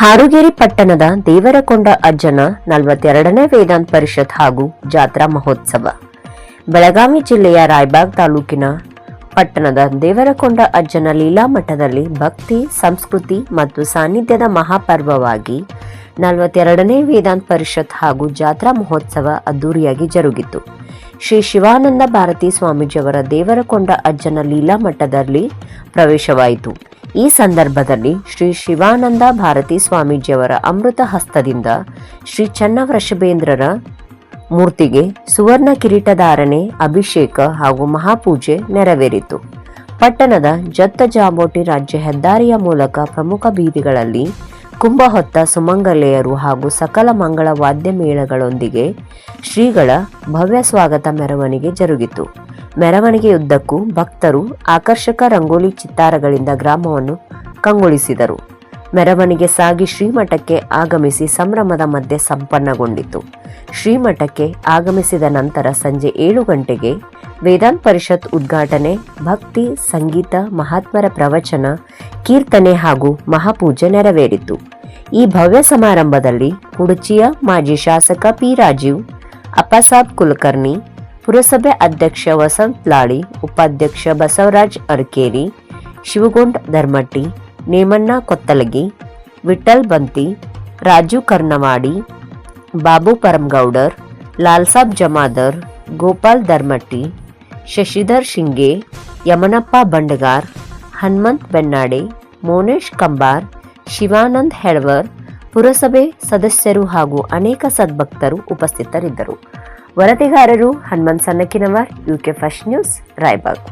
ಹಾರುಗೇರಿ ಪಟ್ಟಣದ ದೇವರಕೊಂಡ ಅಜ್ಜನ ನಲವತ್ತೆರಡನೇ ವೇದಾಂತ ಪರಿಷತ್ ಹಾಗೂ ಜಾತ್ರಾ ಮಹೋತ್ಸವ. ಬೆಳಗಾವಿ ಜಿಲ್ಲೆಯ ರಾಯಬಾಗ್ ತಾಲೂಕಿನ ಪಟ್ಟಣದ ದೇವರಕೊಂಡ ಅಜ್ಜನ ಲೀಲಾ ಮಠದಲ್ಲಿ ಭಕ್ತಿ, ಸಂಸ್ಕೃತಿ ಮತ್ತು ಸಾನ್ನಿಧ್ಯದ ಮಹಾಪರ್ವವಾಗಿ ನಲವತ್ತೆರಡನೇ ವೇದಾಂತ ಪರಿಷತ್ ಹಾಗೂ ಜಾತ್ರಾ ಮಹೋತ್ಸವ ಅದ್ದೂರಿಯಾಗಿ ಜರುಗಿತು. ಶ್ರೀ ಶಿವಾನಂದ ಭಾರತಿ ಸ್ವಾಮೀಜಿಯವರ ದೇವರಕೊಂಡ ಅಜ್ಜನ ಲೀಲಾ ಮಠದಲ್ಲಿ ಪ್ರವೇಶವಾಯಿತು. ಈ ಸಂದರ್ಭದಲ್ಲಿ ಶ್ರೀ ಶಿವಾನಂದ ಭಾರತಿ ಸ್ವಾಮೀಜಿಯವರ ಅಮೃತ ಹಸ್ತದಿಂದ ಶ್ರೀ ಚನ್ನವೃಷಭೇಂದ್ರರ ಮೂರ್ತಿಗೆ ಸುವರ್ಣ ಕಿರೀಟಧಾರಣೆ, ಅಭಿಷೇಕ ಹಾಗೂ ಮಹಾಪೂಜೆ ನೆರವೇರಿತು. ಪಟ್ಟಣದ ಜತ್ತ ಜಾಬೋಟಿ ರಾಜ್ಯ ಹೆದ್ದಾರಿಯ ಮೂಲಕ ಪ್ರಮುಖ ಬೀದಿಗಳಲ್ಲಿ ಕುಂಭ ಹೊತ್ತ ಸುಮಂಗಲೆಯರು ಹಾಗೂ ಸಕಲ ಮಂಗಳ ವಾದ್ಯ ಮೇಳಗಳೊಂದಿಗೆ ಶ್ರೀಗಳ ಭವ್ಯ ಸ್ವಾಗತ ಮೆರವಣಿಗೆ ಜರುಗಿತು. ಮೆರವಣಿಗೆಯುದ್ದಕ್ಕೂ ಭಕ್ತರು ಆಕರ್ಷಕ ರಂಗೋಲಿ ಚಿತ್ತಾರಗಳಿಂದ ಗ್ರಾಮವನ್ನು ಕಂಗೊಳಿಸಿದರು. ಮೆರವಣಿಗೆ ಸಾಗಿ ಶ್ರೀಮಠಕ್ಕೆ ಆಗಮಿಸಿ ಸಂಭ್ರಮದ ಮಧ್ಯೆ ಸಂಪನ್ನಗೊಂಡಿತು. ಶ್ರೀಮಠಕ್ಕೆ ಆಗಮಿಸಿದ ನಂತರ ಸಂಜೆ ಏಳು ಗಂಟೆಗೆ ವೇದಾಂತ ಪರಿಷತ್ ಉದ್ಘಾಟನೆ, ಭಕ್ತಿ, ಸಂಗೀತ, ಮಹಾತ್ಮರ ಪ್ರವಚನ, ಕೀರ್ತನೆ ಹಾಗೂ ಮಹಾಪೂಜೆ ನೆರವೇರಿತು. ಈ ಭವ್ಯ ಸಮಾರಂಭದಲ್ಲಿ ಕುಡುಚಿಯ ಮಾಜಿ ಶಾಸಕ ಪಿ ರಾಜೀವ್ ಅಪ್ಪಸಾಬ್ ಕುಲಕರ್ಣಿ ಪುರಸಭೆ ಅಧ್ಯಕ್ಷ ವಸಂತ್ ಲಾಳಿ, ಉಪಾಧ್ಯಕ್ಷ ಬಸವರಾಜ್ ಅರ್ಕೇರಿ, ಶಿವಗೊಂಡ್ ಧರ್ಮಟ್ಟಿ, ನೇಮಣ್ಣ ಕೊತ್ತಲಗಿ ವಿಠಲ್ ಬಂತಿ, ರಾಜು ಕರ್ನವಾಡಿ ಬಾಬು ಪರಮಗೌಡರ್, ಲಾಲ್ಸಾಬ್ ಜಮಾದರ್, ಗೋಪಾಲ್ ಧರ್ಮಟ್ಟಿ, ಶಶಿಧರ್ ಶಿಂಗೆ, ಯಮನಪ್ಪ ಬಂಡಗಾರ್, ಹನುಮಂತ್ ಬೆನ್ನಾಡೆ, ಮೋನೇಶ್ ಕಂಬಾರ್, ಶಿವಾನಂದ್ ಹೆಳ್ವರ್, ಪುರಸಭೆ ಸದಸ್ಯರು ಹಾಗೂ ಅನೇಕ ಸದ್ಭಕ್ತರು ಉಪಸ್ಥಿತರಿದ್ದರು. ವರದಿಗಾರರು Hanumant Sannakinavar UK first news Raibag.